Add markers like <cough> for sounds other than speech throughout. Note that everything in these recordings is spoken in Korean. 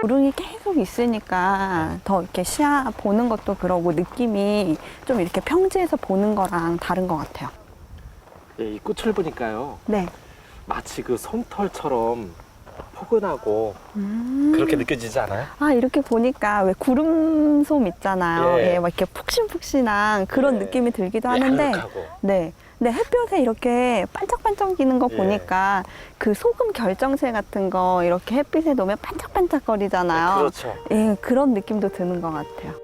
구름이 계속 있으니까 더 이렇게 시야 보는 것도 그러고 느낌이 좀 이렇게 평지에서 보는 거랑 다른 것 같아요. 예, 이 꽃을 보니까요. 네. 마치 그 솜털처럼 포근하고 음. 그렇게 느껴지지 않아요? 아 이렇게 보니까 왜 구름솜 있잖아요. 예. 예, 막 이렇게 푹신푹신한 그런 예. 느낌이 들기도 하는데, 야릇하고. 네. 근데 햇볕에 이렇게 반짝반짝이는 거 예. 보니까 그 소금 결정체 같은 거 이렇게 햇빛에 놓으면 반짝반짝거리잖아요. 네, 그렇죠. 예, 그런 느낌도 드는 것 같아요.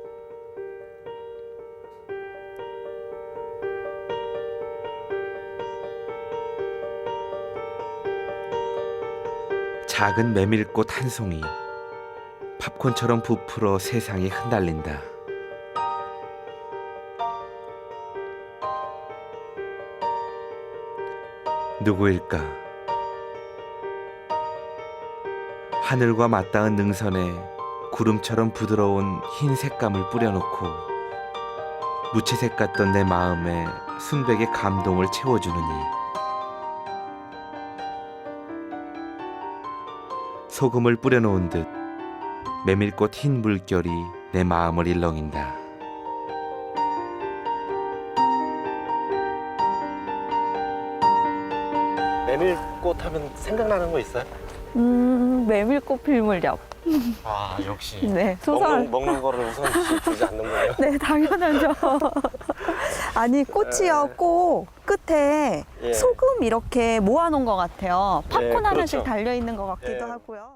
작은 메밀꽃 한 송이 팝콘처럼 부풀어 세상에 흩날린다. 누구일까? 하늘과 맞닿은 능선에 구름처럼 부드러운 흰 색감을 뿌려놓고 무채색 같던 내 마음에 순백의 감동을 채워주느니 소금을 뿌려놓은 듯 메밀꽃 흰 물결이 내 마음을 일렁인다. 메밀꽃 하면 생각나는 거 있어요? 음, 메밀꽃 필물렵. 아 역시 <laughs> 네, 소설. 먹는, 먹는 거를 우선 두지 않는군요. <laughs> 네, 당연하죠. <laughs> 아니, 꽃이요, 꽃 끝에 예. 소금 이렇게 모아놓은 것 같아요. 팝콘 예, 하나씩 그렇죠. 달려있는 것 같기도 예. 하고요.